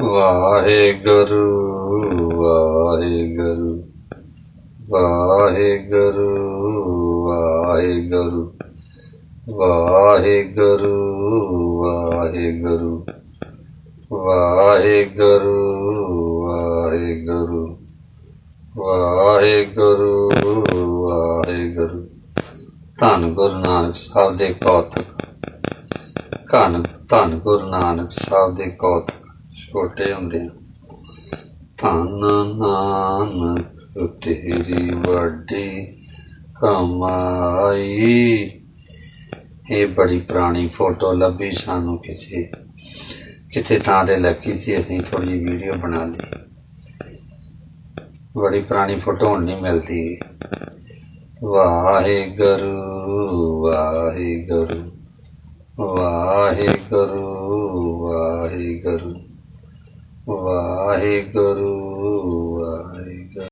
ਵਾਹਿਗੁਰੂ ਵਾਹਿਗੁਰੂ ਵਾਹਿਗੁਰੂ ਵਾਹਿਗੁਰੂ ਵਾਹਿਗੁਰੂ ਵਾਹਿਗੁਰੂ ਵਾਹਿਗੁਰੂ ਵਾਹਿਗੁਰੂ ਵਾਹਿਗੁਰੂ ਵਾਹਿਗੁਰੂ। ਧੰਨ ਗੁਰੂ ਨਾਨਕ ਸਾਹਿਬ ਦੇ ਕੌਤਕ, ਧੰਨ ਧੰਨ ਗੁਰੂ ਨਾਨਕ ਸਾਹਿਬ ਦੇ ਕੌਤਕ। ਛੋਟੇ ਹੁੰਦੇ ਧੰਨ ਨਾਨਕ ਤੇਰੀ ਵੱਡੀ ਕਮਾਈ। ਇਹ ਬੜੀ ਪੁਰਾਣੀ ਫੋਟੋ ਲੱਭੀ ਸਾਨੂੰ ਕਿਸੇ ਕਿਤੇ ਤਾਂ ਦੇ ਲੱਗੀ ਸੀ, ਅਸੀਂ ਥੋੜੀ ਵੀਡੀਓ ਬਣਾ ਲਈ। ਬੜੀ ਪੁਰਾਣੀ ਫੋਟੋ ਹੁਣ ਨਹੀਂ ਮਿਲਦੀ। ਵਾਹਿਗੁਰੂ ਵਾਹਿਗੁਰੂ ਵਾਹਿਗੁਰੂ ਵਾਹਿਗੁਰੂ। ਵਾਹਿਗੁਰੂ।